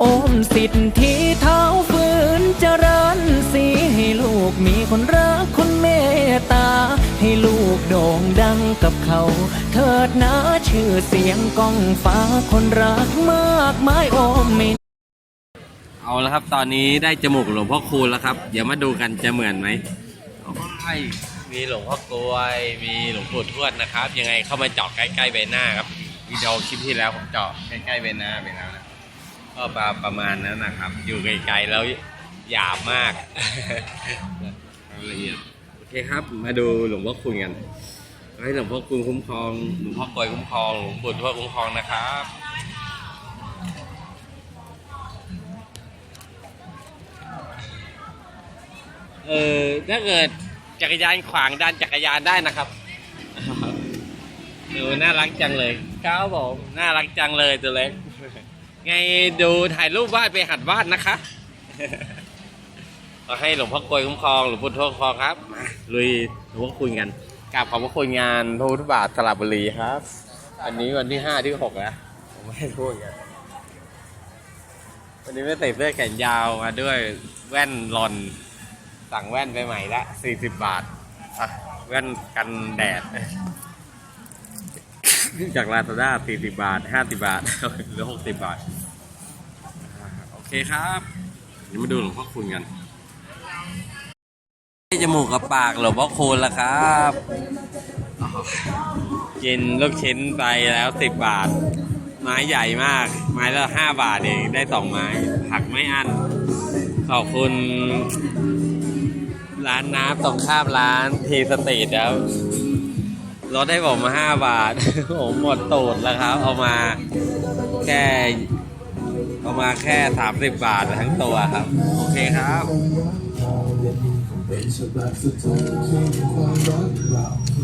โอมสิทธิเท้าฝืนเจริญสีให้ลูกมีคนรักคนเมตตา ให้ลูกโด่งดังกับเขา เถิดนะชื่อเสียงก้องฟ้าคนรักมากมายโอมไม่เอาละครับ ตอนนี้ได้จมูกหลวงพ่อคูณแล้วครับ เดี๋ยวมาดูกันจะเหมือนไหมโอ้ยมีหลวงพ่อกลวย มีหลวงปู่ทวดนะครับ ยังไงเข้ามาเจาะใกล้ๆใบหน้าครับวิดีโอคลิปที่แล้วผมเจาะใกล้ๆใบหน้าไปแล้วนะ ก็ประประมาณนั้นนะครับ อยู่ไกลๆแล้วหยาบมากละเอียดโอเคครับ มาดูหลวงพ่อคูณกันให้หลวงพ่อคูณคุ้มครองหลวงพ่อกลวยคุ้มครองหลวงปู่ทวดคุ้มครองนะครับเออถ้าเกิดจักรยานขวางดันจักรยานได้นะครับดูน่ารักจังเลยก้าวผมน่ารักจังเลยตัวเล็ก ไงดูถ่ายรูปวาดไปหัดวาดนะคะก็ให้หลวงพ่อกลวยคุ้มครองหลวงพุทธคุ้มครองครับมาลุยหลวงพ่อคุยกันกราบขอบพระคุณงานพระพุทธบาทสระบุรีครับวันนี้วันที่ห้าที่หกแล้วผมไม่ให้พูดกันวันนี้ไม่ใส่เสื้อแขนยาวมาด้วยแว่นลอนสั่งแว่นไปใหม่ละสี่สิบบาทอะแว่นกันแดด จากลาซาด้าสี่สิบบาทห้าสิบบาทหรือหกสิบบาทอโอเคครับเดี๋ยวมาดูหลวงพ่อคุณกันจมูกกับปากหลวงพ่อคูณละครับกินลูกชิ้นไปแล้วสิบบาท ไม้ใหญ่มาก ไม้ละห้าบาทเองได้สองไม้ ผักไม่อั้น ขอบคุณ ร้านน้ำตรงข้ามร้านทีสตรีทครับ ลดให้ผมมาห้าบาท ผมหมดตูดแล้วครับ เอามาแค่เอามาแค่สามสิบบาททั้งตัวครับ โอเคครับ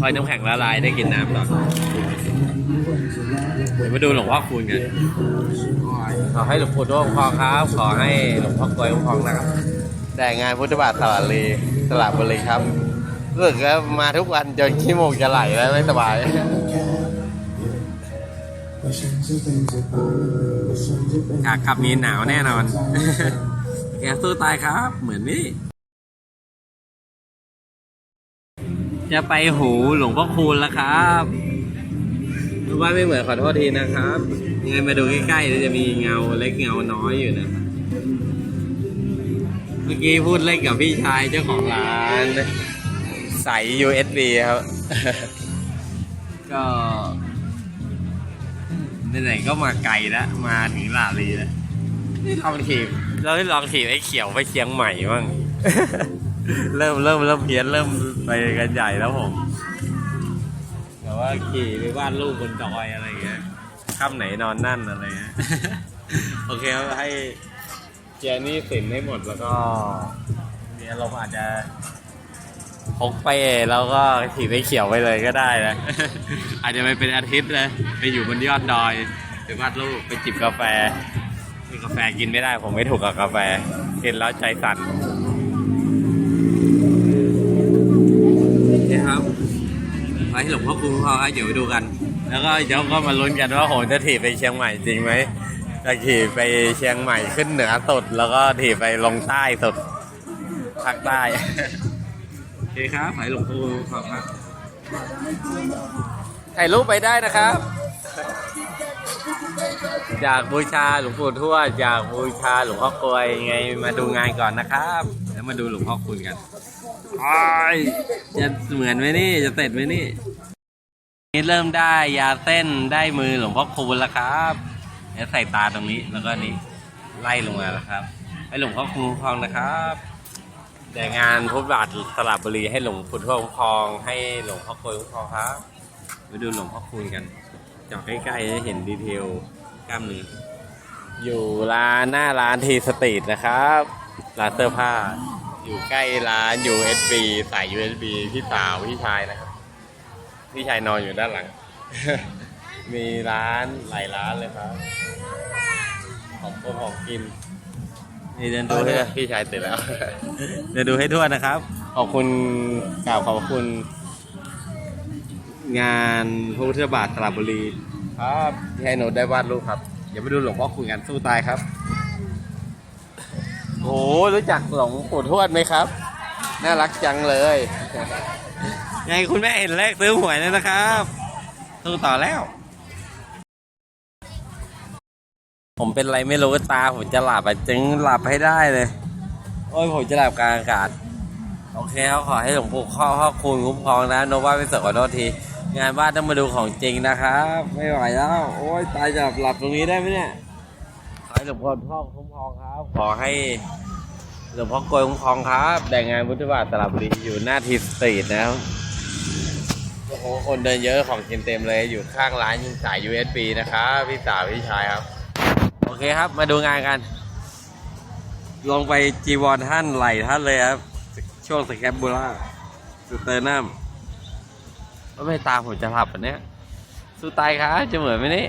คอยน้ำแข็งละลายได้กินน้ำต่อเดี๋ยวมาดูหลวงพ่อคูณกัน ขอให้หลวงปู่ทวดคุ้มครอครับ ขอให้หลวงพ่อกลวยคุ้มครองนะครับแต่งานพุทธบาทสระบุรีสระบุรีครับ รู้สึกว่ามาทุกวันจนขี้โมกจะไหลแล้วไม่สบายขากลับมีหนาวแน่นอนแกสู้ตายครับ เหมือนนี่ จะไปหูหลวงพ่อคูณแล้วครับรูปว่าไม่เหมือนขอโทษทีนะครับ ยังไงมาดูใกล้ๆจะมีเงาเล็กเงาน้อยอยู่นะ เมื่อกี้พูดเล่นกับพี่ชายเจ้าของร้าน ใส USB ครับ ก็ไหนๆก็มาไกลแล้ว มาถึงลาลีแล้วนี่ลองถีบเราได้ลองถีบไอ้เขียวไปเชียงใหม่บ้าง เริ่มเริ่มเริ่มเพี้ยนเริ่มไปกันใหญ่แล้วผม แต่ว่าขี่ไปวาดรูปบนดอยอะไรอย่างเงี้ยค่ำไหนนอนนั่นอะไรเงี้ย โอเคครับให้เจียร์หนี่สินให้หมดแล้วก็มีอารมณ์อาจจะ พกไปแล้วก็ถีบไปเขียวไปเลยก็ได้นะ อาจจะไปเป็นอาทิตย์เลยไปอยู่บนยอดดอยไปวาดรูปไปจิบกาแฟมีกาแฟกินไม่ได้ผมไม่ถูกกับกาแฟกินแล้วใจสั่นนี่ครับไปให้หลวงพ่อคุ้มครองครับเดี๋ยวไปดูกัน แล้วก็เดี๋ยวก็มาลุ้นกันว่าผมจะถีบไปเชียงใหม่จริงไหมจะขี่ไปเชียงใหม่ขึ้นเหนือสุด แล้วก็ถีบไปลงใต้สุดภาคใต้โอ เคครับไหหลวงปู่ขอบครับถ่ายรูปไปได้นะครับ อยากบูชาหลวงปู่ทวดอยากบูชาหลวงพ่อกลวยยังไงมาดูงานก่อนนะครับ แล้วมาดูหลวงพ่อคุณกันอ้ายจะเหมือนไหมนี่จะเสร็จไหมนี่นี่เริ่มได้ยาเส้นได้มือหลวงพ่อคูณแล้วครับแล้วใส่ตาตรงนี้แล้วก็นี้ไล่ลงมาแล้วครับ ให้หลวงพ่อคูณคุ้มครองนะครับ แต่งานพุทธบาทสระบุรีให้หลวงพุทธคุ้มครองให้หลวงพ่อคูณคุ้มครองครับไปดูหลวงพ่อคูณกันจอดใกล้ๆจะเห็นดีเทลกล้ามเนื้ออยู่ร้านหน้าร้านทีสตรีทนะครับร้านเสื้อผ้า อยู่ใกล้ร้าน USB สาย USB พี่สาวพี่ชายนะครับพี่ชายนอนอยู่ด้านหลัง มีร้านหลายร้านเลยครับ ของพวกของกิน นี่เดินดูให้ด้วยพี่ชายเสร็จแล้ว เดินดูให้ทั่วนะครับ ขอบคุณกล่าวขอบคุณ งานพระพุทธบาทสระบุรี ครับที่ให้หนูได้วาดรูปครับเดี๋ยวไปดูหลวงพ่อคุยกันสู้ตายครับโอ้รู้จักหลวงปู่ทวดไหมครับ น่ารักจังเลยไงคุณแม่เห็นเลขซื้อหวยแล้วนะครับสู้ต่อแล้ว ผมเป็นไรไม่รู้ตาผมจะหลับอะจึงหลับให้ได้เลย โอ้ยผมจะหลับกลางอากาศ โอเคเขาขอให้หลวงปู่ข้อข้อคูณคุ้มครองนะโนว่าไม่เสกขอโทษที งานบ้านต้องมาดูของจริงนะครับ ไม่ไหวแล้ว โอ้ยตายจะหลับตรงนี้ได้ไหมเนี่ย ขอให้หลวงพ่อพ่อคุ้มครองครับ ขอให้หลวงพ่อกลวยคุ้มครองครับแต่งงานพุทธบาทตลับบุรีอยู่หน้าทีสตรีทนะครับโอ้โหคนเดินเยอะของกินเต็มเลยอยู่ข้างร้านยิงสาย USB นะครับพี่สาวพี่ชายครับ โอเคครับ มาดูงานกัน ลงไปจีวรท่านไหลท่านเลยครับ ช่วงสแคปบูล่าสุดเตอร์นัมว่าไม่ตามผมจะหลับอันเนี้ยสู้ตายครับจะเหมือนไหมนี่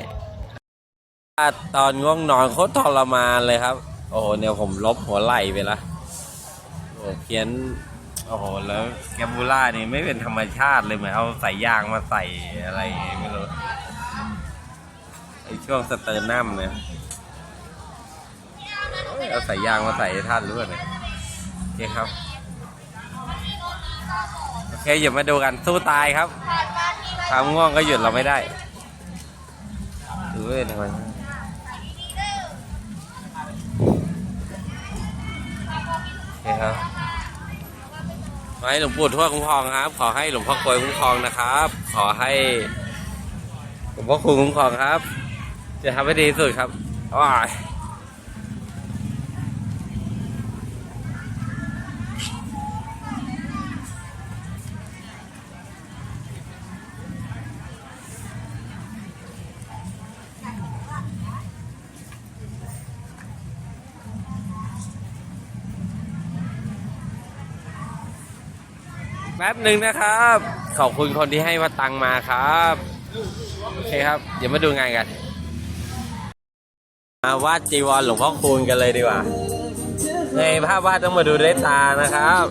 ตอนง่วงนอนโคตรทรมานเลยครับ โอ้โหเนี่ยผมลบหัวไหล่ไปละโอ้โหเขียนโอ้โหแล้วแกมบูล่านี่ไม่เป็นธรรมชาติเลยเหมือนเอาใส่ยางมาใส่อะไรไม่รู้ไอช่วงสเตอร์นัมเนี่ย เอาใส่ยางมาใส่ท่านรู้ไหมโอเคครับ โอเคหยุดมาดูกันสู้ตายครับความง่วงก็หยุดเราไม่ได้ดูเลยทำไมโอเคครับขอให้หลวงปู่ทวดคุ้มครองครับ ขอให้หลวงพ่อกลวยคุ้มครองนะครับ ขอให้หลวงพ่อครูคุ้มครองครับ จะทำให้ดีที่สุดครับว้า ป๊บหนึ่งนะครับ ขอบคุณคนที่ให้มาตังมาครับโอเคครับ เดี๋ยวมาดูงานกัน มาวาดจีวรหลวงพ่อคูณกันเลยดีกว่า ในภาพวาดต้องมาดูด้วยตานะครับ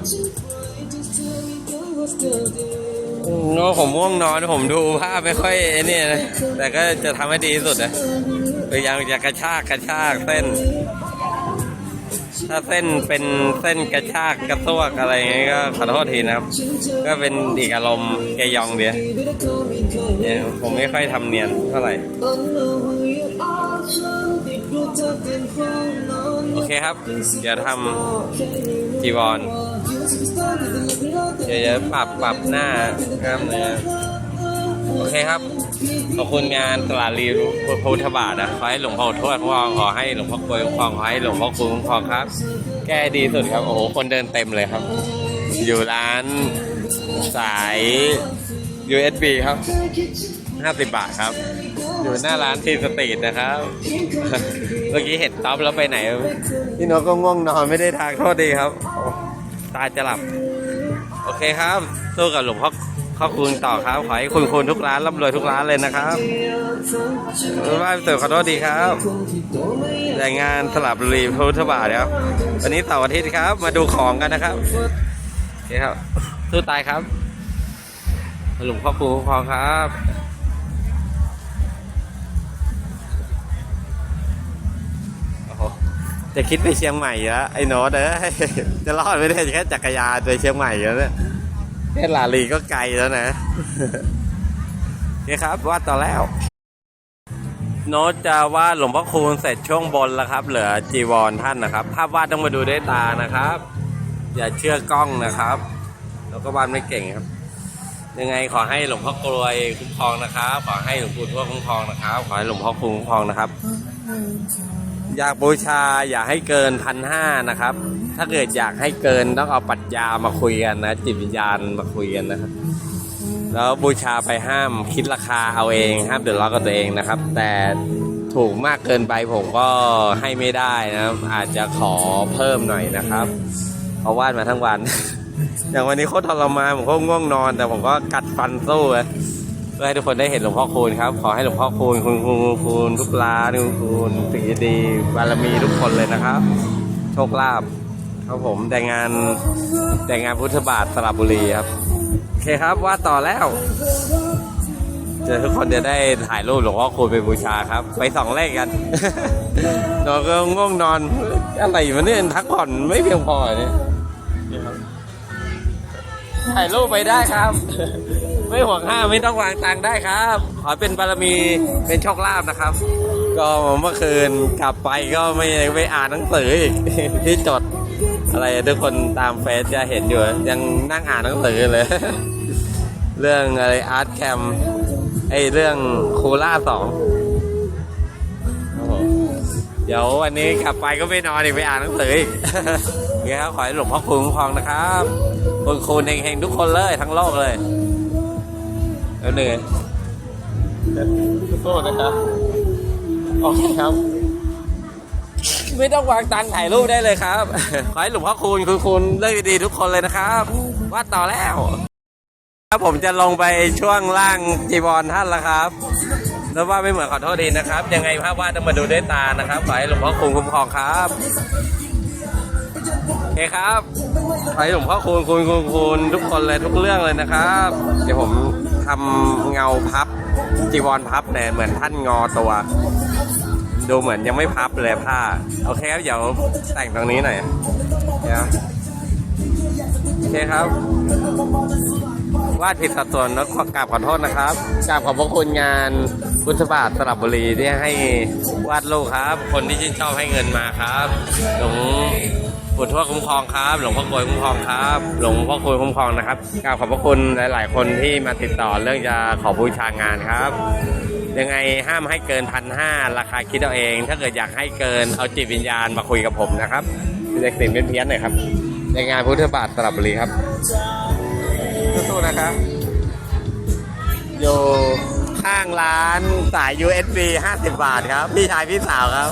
โน้ผมง่วงนอนผมดูภาพไม่ค่อยไอ้นี่นะแต่ก็จะทำให้ดีที่สุดนะพยายามจะกระชากกระชากเส้น ถ้าเส้นเป็นเส้นกระชากกระซวกอะไรอย่างเงี้ยก็ขอโทษทีนะครับ ก็เป็นอีกอารมณ์เกยองเดียวเนี่ยผมไม่ค่อยทำเนียนเท่าไหร่ โอเคครับ เดี๋ยวทำจีวรเดี๋ยวปรับปรับหน้ากล้ามเนื้อโอเคครับ ขอบคุณงานตลาดรีพุทธบาทนะขอให้หลวงพ่อทวดคุ้มครองขอให้หลวงพ่อกลวยคุ้มครองขอให้หลวงพ่อคุ้มครองครับ แก้ดีสุดครับ โอ้โห คนเดินเต็มเลยครับ อยู่ร้านสาย USB ครับ 50 บาทครับ อยู่หน้าร้านทีสตรีทนะครับ เมื่อกี้เห็นท็อปแล้วไปไหน พี่โนตก็ง่วงนอนไม่ได้ทางโทษดีครับ ตาจะหลับ โอเคครับสู้กับหลวงพ่อ ข้อคุณต่อครับ ขอให้คุณคุณทุกร้านร่ำรวยทุกร้านเลยนะครับว่าเติมขอโทษดีครับรายงานสลับบุรีพุทธบาทครับ วันนี้เสาร์อาทิตย์ครับ มาดูของกันนะครับโอเคครับสู้ตายครับหลวงพ่อครูคุ้อครับโอ้โหจะคิดไปเชียงใหม่แล้วไอ้โน้ตเอ้ยจะรอดไม่ได้แค่จักรยานไปเชียงใหม่แล้วเนี่ย แค่ลาลีก็ไกลแล้วนะนี่ครับวาดต่อแล้ว โน้ตจะวาดหลวงพ่อคูณเสร็จช่วงบนแล้วครับ เหลือจีวรท่านนะครับ ภาพวาดต้องมาดูด้วยตานะครับ อย่าเชื่อกล้องนะครับแล้วก็วาดไม่เก่งครับยังไงขอให้หลวงพ่อกรวยคุ้มครองนะครับ ขอให้หลวงปู่ทวดคุ้มครองนะครับ ขอให้หลวงพ่อคูณคุ้มครองนะครับ อยากบูชาอย่าให้เกินพันห้านะครับ ถ้าเกิดอยากให้เกินต้องเอาปรัชญามาคุยกันนะ จิตวิญญาณมาคุยกันนะครับ แล้วบูชาไปห้ามคิดราคาเอาเอง ห้ามเดือดร้อนกับตัวเองนะครับ แต่ถูกมากเกินไปผมก็ให้ไม่ได้นะอาจจะขอเพิ่มหน่อยนะครับเพราะวาดมาทั้งวัน อย่างวันนี้โคตรทรมานผมก็ง่วงนอน แต่ผมก็กัดฟันสู้เลย เพื่อให้ทุกคนได้เห็นหลวงพ่อคูณครับ ขอให้หลวงพ่อคูณคุณคุณคุณคุณทุกร้านคุณคุณสิ่งดีบารมีทุกคนเลยนะครับ โชคลาภครับผมแต่งงานแต่งงานพุทธบาทสระบุรีครับ โอเคครับว่าต่อแล้วเดี๋ยวทุกคนจะได้ถ่ายรูปหลวงพ่อคูณไปบูชาครับ ไปสองเลขกันเราก็ง่วงนอนอะไรวะเนี่ยพักผ่อนไม่เพียงพอเนี่ยถ่ายรูปไปได้ครับ ไม่ห่วงห้าไม่ต้องวางตังได้ครับ ขอเป็นบารมีเป็นโชคลาภนะครับ ก็เมื่อคืนกลับไปก็ไม่ไม่อ่านหนังสืออีกที่จดอะไรทุกคนตามเฟซจะเห็นอยู่ ยังนั่งอ่านหนังสือเลย เรื่องอะไรอาร์ตแคมไอเรื่องโคล่าสองเดี๋ยววันนี้กลับไปก็ไม่นอนอีกไปอ่านหนังสืออีกโอเครับขอให้หลวงพ่อคุ้มครองนะครับคุณคุณเฮงๆทุกคนเลยทั้งโลกเลย แล้วเหนื่อยโทษนะครับ โอเคครับ ไม่ต้องวางตังค์ถ่ายรูปได้เลยครับ ขอให้หลวงพ่อคูณคุณคุณเลิกดีทุกคนเลยนะครับ ว่าต่อแล้วครับผมจะลงไปช่วงล่างจีวรท่านล้วครับ แล้วว่าไม่เหมือนขอโทษดีนะครับ ยังไงภาพวาดต้องมาดูด้วยตานะครับ ขอให้หลวงพ่อคูณคุ้มครองครับโอเคครับขอให้หลวงพ่อคูณคูณคูณคูณทุกคนเลยทุกเรื่องเลยนะครับ เดี๋ยวผม ทำเงาพับจีวรพับเนี่ยเหมือนท่านงอตัว ดูเหมือนยังไม่พับเลยผ้า โอเคครับเดี๋ยวแต่งตรงนี้หน่อยเดี๋ยวโอเคครับวาดผิดสัดส่วนแล้วขอกราบขอโทษนะครับกราบขอบพระคุณงานพุทธบาทสระบุรีที่ให้วาดรูปครับ คนที่ชื่นชอบให้เงินมาครับหลวง ปู่ทวดคุ้มครองครับ หลวงพ่อกลวยคุ้มครองครับ หลวงพ่อคุยคุ้มครองนะครับกราบขอบพระคุณหลาย ๆ คนที่มาติดต่อเรื่องจะขอบูชางานครับ ยังไงห้ามให้เกินพันห้าราคาคิดเอาเอง ถ้าเกิดอยากให้เกินเอาจิตวิญญาณมาคุยกับผมนะครับเด็กสิ่งเป็นเพี้ยนหน่อยครับ ในงานพุทธบาทสระบุรีครับสู้ๆนะครับอยู่ข้างร้านสาย USB 50 บาทครับ พี่ชายพี่สาวครับ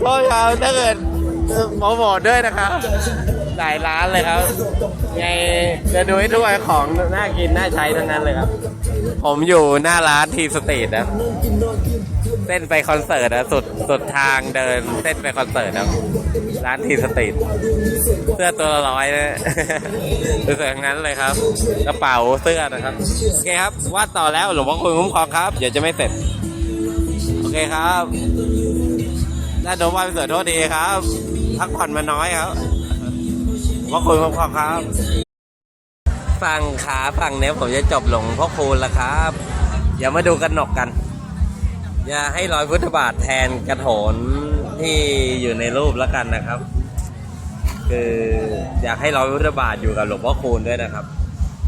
โทษครับถ้าเกิด โปรโมทด้วยนะครับหลายร้านเลยครับไงจะดูให้ทุกวันของน่ากินน่าใช้ทั้งนั้นเลยครับ ผมอยู่หน้าร้านทีสตรีทนะ เส้นไปคอนเสิร์ตนะสุดสุดทางเดินเส้นไปคอนเสิร์ตนะร้านทีสตรีทเสื้อตัวละร้อยนะดูสวยทั้งนั้นเลยครับ กระเป๋าเสื้อนะครับ โอเคครับวาดต่อแล้วหลวงพ่อคุณคุ้มครองครับเดี๋ยวจะไม่เสร็จ โอเคครับด้านโดนว่าเป็นเสวยโทษดีครับ พักผ่อนมาน้อยครับหลวงพ่อคุณคุ้มครองครับ ฝั่งขาฝั่งเนี้ยผมจะจบหลวงพ่อคูณแล้วครับอย่ามาดูกันหนกกัน อย่าให้รอยพุทธบาทแทนกระโถนที่อยู่ในรูปแล้วกันนะครับ คืออยากให้รอยพุทธบาทอยู่กับหลวงพ่อคูณด้วยนะครับ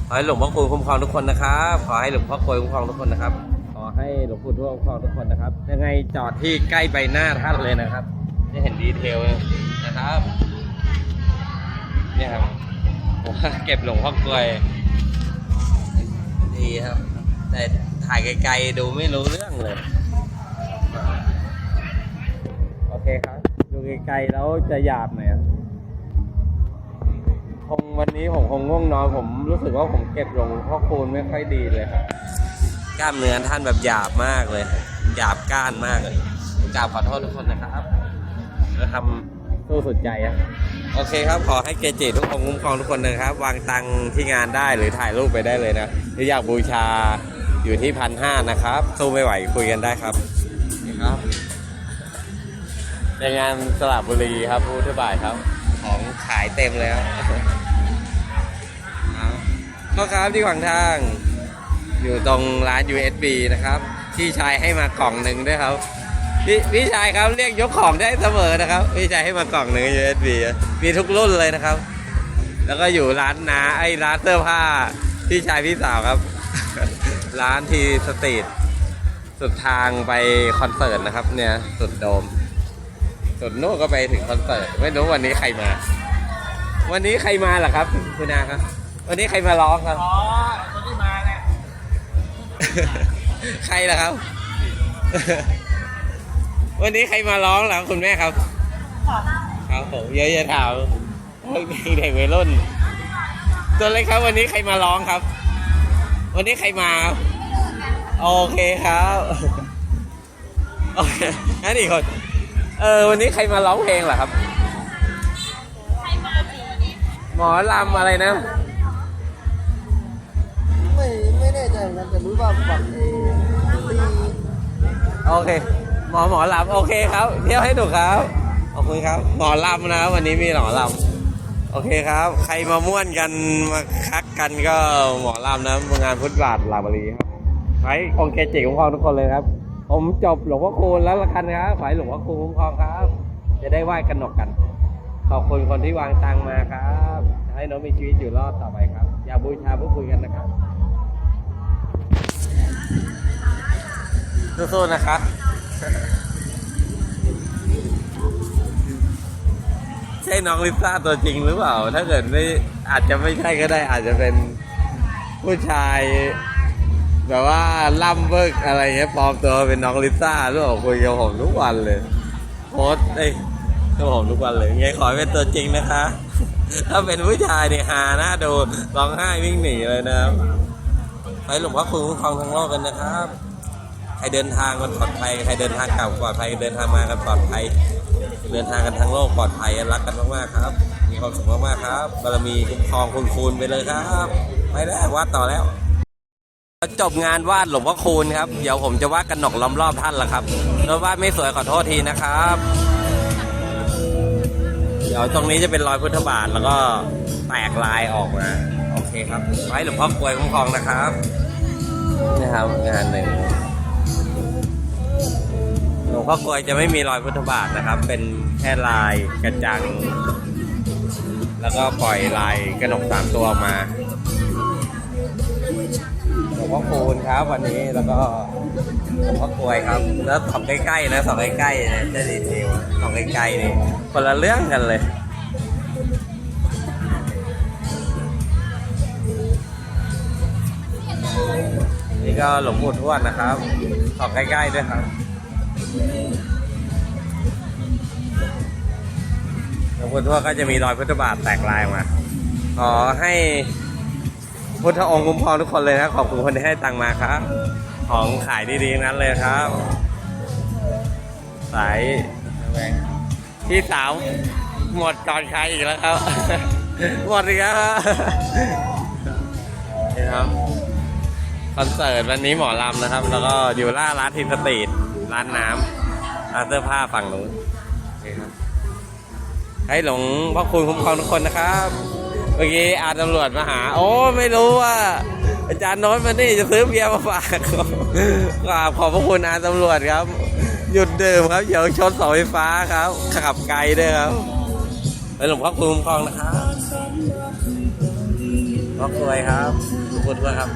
ขอให้หลวงพ่อคูณคุ้มครองทุกคนนะครับขอให้หลวงพ่อคูณคุ้มครองทุกคนนะครับขอให้หลวงปู่ทวดคุ้มครองทุกคนนะครับ ยังไงจอดที่ใกล้ใบหน้าท่านเลยนะครับ จะเห็นดีเทลนะครับ เนี่ยครับผมเก็บหลวงพ่อกลวยดีครับ แต่ถ่ายไกลๆดูไม่รู้เรื่องเลย โอเคครับ ดูไกลๆแล้วจะหยาบหน่อยอะคงวันนี้ผมคงง่วงนอน ผมรู้สึกว่าผมเก็บหลวงพ่อคูณไม่ค่อยดีเลยครับกล้ามเนื้อท่านแบบหยาบมากเลย หยาบก้านมากเลยกราบขอโทษทุกคนนะครับ จะทำสู้สุดใจอะโอเคครับขอให้เกจิทุกคนคุ้มครองทุกคนนะครับ วางตังค์ที่งานได้หรือถ่ายรูปไปได้เลยนะหรืออยากบูชาอยู่ที่พันห้านะครับสู้ไม่ไหวคุยกันได้ครับนี่ครับในงานสระบุรีครับพุทธบาทครับ ของขายเต็มเลยครับพ่อครับที่ขวางทาง อยู่ตรงร้าน USB นะครับพี่ชายให้มากล่องหนึ่งด้วยครับ พี่พี่ชายครับเรียกยกของได้เสมอนะครับ พี่ชายให้มากล่องหนึ่ง USB มีทุกรุ่นเลยนะครับ แล้วก็อยู่ร้านนาไอ้ร้านเสื้อผ้า พี่ชายพี่สาวครับ ร้านทีสตรีทสุดทางไปคอนเสิร์ตนะครับ เนี่ยสุดโดมส่วนโน่ก็ไปถึงคอนเสิร์ตไม่รู้วันนี้ใครมา วันนี้ใครมาเหรอครับ คุณอาครับ วันนี้ใครมาร้องครับอ๋อคนที่มาเนี่ยใครล่ะครับ วันนี้ใครมาร้องเหรอคุณแม่ครับ ครับผมเยอะจะถามเด็กวัยรุ่น ตัวเล็กครับ วันนี้ใครมาร้องครับ วันนี้ใครมาครับโอเคครับโอเคงั้นอีกคนเออวันนี้ใครมาร้องเพลงเหรอครับหมอลำอะไรนะไม่ไม่แน่ใจเหมือนกันกันแต่รู้ว่าฝั่งเอตีโอเค หมอหมอลำโอเคครับ เที่ยวให้ถูกครับขอบคุณครับ หมอลำนะครับวันนี้มีหมอลำโอเคครับ ใครมาม่วนกันมาคักกันก็หมอลำนะงานพุทธบาทลาบรีครับไว้องค์เกจิคุ้มครองทุกคนเลยครับ ผมจบหลวงพ่อคูณแล้วละกันครับไว้หลวงพ่อคูณคุ้มครองครับ จะได้ไหว้กันหนกกัน ขอบคุณคนที่วางตังมาครับให้น้องมีชีวิตอยู่รอดต่อไปครับ อย่าบูชาพูดคุยกันนะครับสู้ๆนะครับ ใช่น้องลิซ่าตัวจริงหรือเปล่า ถ้าเกิดไม่อาจจะไม่ใช่ก็ได้ อาจจะเป็นผู้ชาย แบบว่าล่ำเบิกอะไรเงี้ยปลอมตัวเป็นน้องลิซ่าหรือเปล่าคุยกับผมทุกวันเลยโพสไอ้กับผมทุกวันเลยไงขอให้เป็นตัวจริงนะคะ ถ้าเป็นผู้ชายเนี่ยฮาหน้าดูร้องไห้วิ่งหนีเลยนะครับไปหลวงพ่อคุณคุ้มครองทั้งโลกกันนะครับ ครเดินทางกันปลอดภัย ใครเดินทางกลับปลอดภัย เดินทางมากันปลอดภัย เดินทางกันทั้งโลกปลอดภัย รักกันมากๆครับ มีความสุขมากๆครับบารมีคุ้มครองคุณคูณไปเลยครับ ไปแล้ววาดต่อแล้ว จบงานวาดหลวงพ่อคูณครับ เดี๋ยวผมจะวาดกันหนกล้อมรอบท่านละครับถ้าวาดไม่สวยขอโทษทีนะครับ เดี๋ยวตรงนี้จะเป็นรอยพุทธบาทแล้วก็แตกลายออกมา โอเคครับไว้หลวงพ่อกลวยคุ้มครองนะครับนี่ครับงานหนึ่ง งพ่อกลวยจะไม่มีรอยพุทธบาทนะครับ เป็นแค่ลายกระจัง แล้วก็ปล่อยลายกระหนกสามตัวออกมาหลวงพ่อคูณครับวันนี้แล้วก็หลวงพ่อกลวยครับ แล้วสองใกล้ๆนะสองใกล้ๆนะจะดีเทลสองใกล้ๆนี่คนละเรื่องกันเลยนี่ก็หลวงปู่ทวดนะครับสองใกล้ๆด้วยครับ หลวงปู่ทวก็จะมีรอยพุทธบาทแตกลายออกมาขอให้พุทธองค์คุ้มครองทุกคนเลยนะขอบคุณคนที่ให้ตังค์มาครับ ของขายดีๆนั้นเลยครับ สายที่สามหมดก่อนใครอีกแล้วครับ หมดอีกแล้วครับนี่ครับคอนเสิร์ตวันนี้หมอลำนะครับ แล้วก็อยู่ล่าร้านทินสตรีท ร้านน้ำร้านเสื้อผ้าฝั่งนู้นโอเคครับให้หลวงพ่อคุณคุ้มครองทุกคนนะครับ เมื่อกี้อาตำรวจมาหา โอ้ไม่รู้ว่าอาจารย์น้ตมานี่จะซื้อเบียร์มาฝากกราบขอบพระคุณอาตำรวจครับ หยุดดื่มครับเดี๋ยวชนเสาไฟฟ้าครับ ขับไกลด้วยครับไปหลวงพ่อคุณคุ้มครองนะครับพ่อกลวยครับขอบคุณด้วยครับ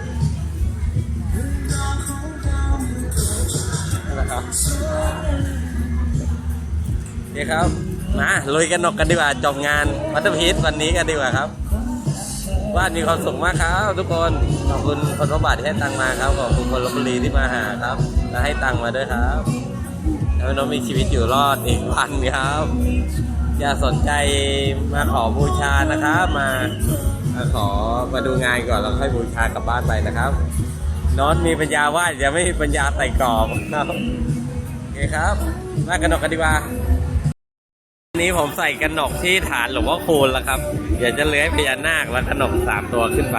ครับโอเครับมาลุยกันนกกันดีกว่าจบงานวัตพีชวันนี้กันดีกว่าครับว่านมีความสุขมากครับ ทุกคนขอบคุณคนพระบาทที่ให้ตังมาครับขอบคุณคนลบบุรีที่มาหาครับและให้ตังมาด้วยครับแล้วน้องมีชีวิตอยู่รอดอีกวันครับ อย่าสนใจมาขอบูชานะครับมามาขอมาดูงานก่อนแล้วค่อยบูชากลับบ้านไปนะครับ นอนมีปัญญาวาดยังไม่มีปัญญาใส่กรอบครับโอเคครับมากันหนกกันดีกว่าวันนี้ผมใส่กระหนกที่ฐานหลวงพ่อคูณแล้วครับเดี๋ยวจะเลื้อยพญานาคแล้วกระหนกสามตัวขึ้นไป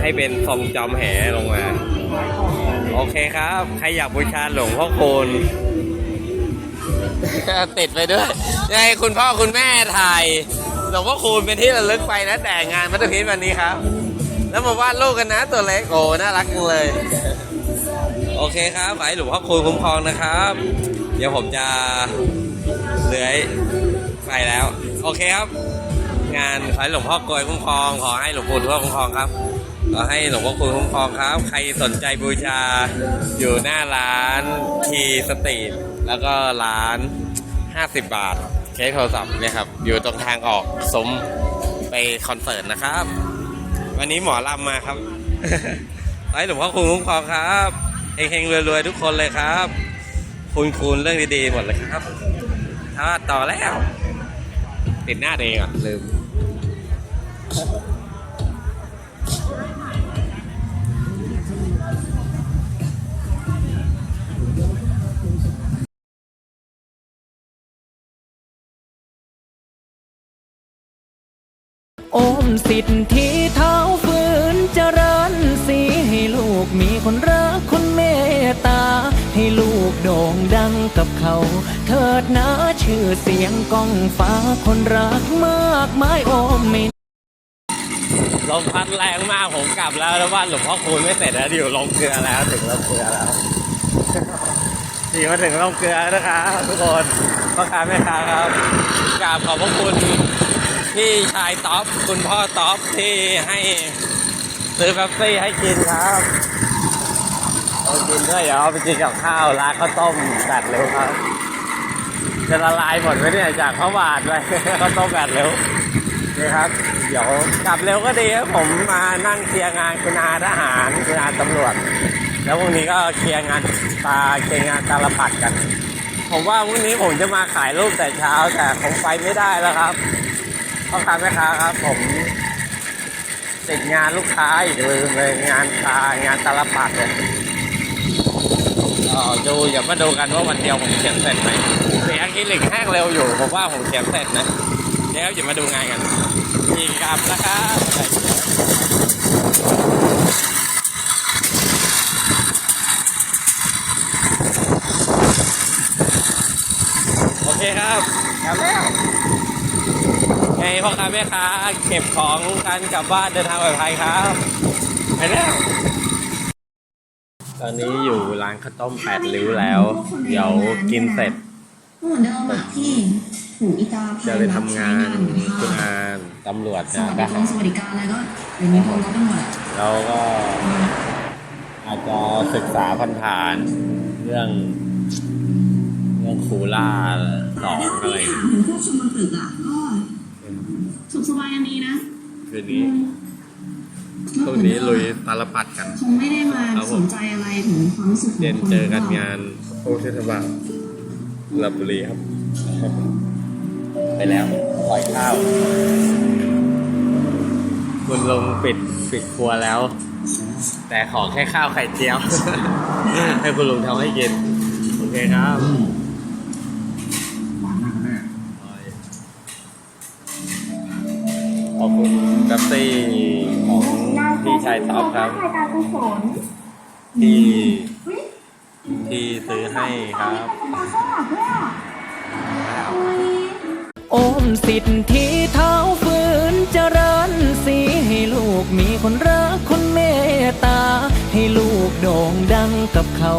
ให้เป็นทรงจอมแหลงมา โอเคครับ ใครอยากบูชาหลวงพ่อคูณติดไปด้วยยังไงคุณพ่อคุณแม่ถ่ายหลวงพ่อคูณเป็นที่ระลึกไปนะแต่งานมัตพิษวันนี้ครับ แล้วมาวาดลูกกันนะตัวเล็กโอ้น่ารักจังเลย โอเคครับขอให้หลวงพ่อคูณคุ้มครองนะครับ เดี๋ยวผมจะเลื้อยไปแล้ว โอเคครับ งานขอให้หลวงพ่อกลวยคุ้มครอง ขอให้หลวงปู่ทวดคุ้มครองครับขอให้หลวงพ่อคูณคุ้มครองครับ ใครสนใจบูชาอยู่หน้าร้านทีสตรีทแล้วก็ร้าน 50 บาทเคสโทรศัพท์เนี่ยครับ อยู่ตรงทางออกสมไปคอนเสิร์ตนะครับ วันนี้หมอลำมาครับขอให้หลวงพ่อคูณคุ้มครองครับเฮงๆรวยๆทุกคนเลยครับ คุณคูณเรื่องดีๆหมดเลยครับถ้าต่อแล้ว ติดหน้าเองอะลืมโอมสิทธิเท้า กมีคนรักคนเมตตา ให้ลูกโด่งดังกับเขา เถิดนะชื่อเสียงก้องฟ้าคนรักมากมายโอมไม่ลมพัดแรงมากผมกลับแล้วแล้วบ้านหลวงพ่อคูณไม่เสร็จแล้วอยู่ลงเกลือแล้วถึงลงเกลือแล้วนี่มาถึงลงเกลือนะครับทุกคนพ่อค้าแม่ค้าครับกราบขอบพระคุณพี่ชายท็อปคุณพ่อท็อปที่ให้ซื้อแป๊บซี่ให้กินครับ เอากินด้วยเดี๋ยวเอไปกินกับข้าวร้านข้าวต้มจัดเร็วครับ จะละลายหมดไหมเนี่ยจากข้าวบาทไปข้าวต้มแบบเร็วนี่ครับ เดี๋ยวกลับเร็วก็ดีครับผมมานั่งเคลียร์งานคุณอาทหารคุณอาตำรวจ แล้วพรุ่งนี้ก็เคลียร์งานตาเคลียร์งานตาลปัดกัน ผมว่าพรุ่งนี้ผมจะมาขายรูปแต่เช้าแต่คงไปไม่ได้แล้วครับพ่อค้าแม่ค้าครับ ผมติดงานลูกค้าอีกลืมเลยงานตางานตาลปัดเนี่ย ดูอย่ามาดูกันว่าวันเดียวผมเขียนเสร็จไหมเสียงกินหลิกแห้งเร็วอยู่ผมว่าผมเขียนเสร็จนะเดี๋ยวอย่ามาดูงานกันอีกับนะครับโอเคครับกลับแล้วไงพ่อค้าแม่ค้าเก็บของกันกลับบ้านเดินทางปลอดภัยครับ ไปแล้ว อนนี้อยู่ร้านข้าวต้มแปดริ้วแล้ว เดี๋ยวกินเสร็จก็เหมือนเดิมอะที่หูอีตาพาจะยไปรัทำบใช้งานงานอยู่ในคุณภาอาพตำรวจสนะวัสก็ดิการสวัสดิการอะไรก็เดี๋ยวนี้โดนรับไปหมดอะเราก็อาจจะศึกษาผ่านๆเรื่องเรื่องคูล่าสองอะไรถามถึงพวกชมบนตึกอะก็สุขสบายกันดีนะคืนนี้ พรุ่งนี้ลุยตาลปัดกัน คงไม่ได้มาครับผมสนใจอะไรถึงความรู้สึกของเย็นคนเจอกันรบงานโอเทศบาลลบบุรีครับ ไปแล้วปล่อยข้าว คุณลงปิดปิดครัวแล้ว แต่ขอแค่ข้าวไข่เจียว ให้คุณลุงทำให้กิน โอเคครับ ขอบคุณกัปซี่ของพี่ชายท็อปครับ ที่ที่ซื้อให้ครับ โอมสิทธิเท้าฝืนเจริญสีให้ลูกมีคนรักคนเมตตา ให้ลูกโด่งดังกับเขา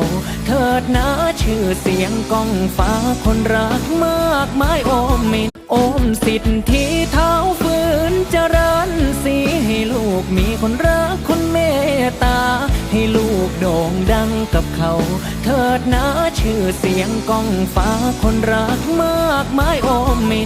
เถิดนะชื่อเสียงก้องฟ้าคนรักมากมายโอมมิ โอมสิทธิเท้าฝืนเจริญสีให้ลูกมีคนรักคนเมตตา ให้ลูกโด่งดังกับเขา เถิดนะชื่อเสียงก้องฟ้าคนรักมากมายโอมมิ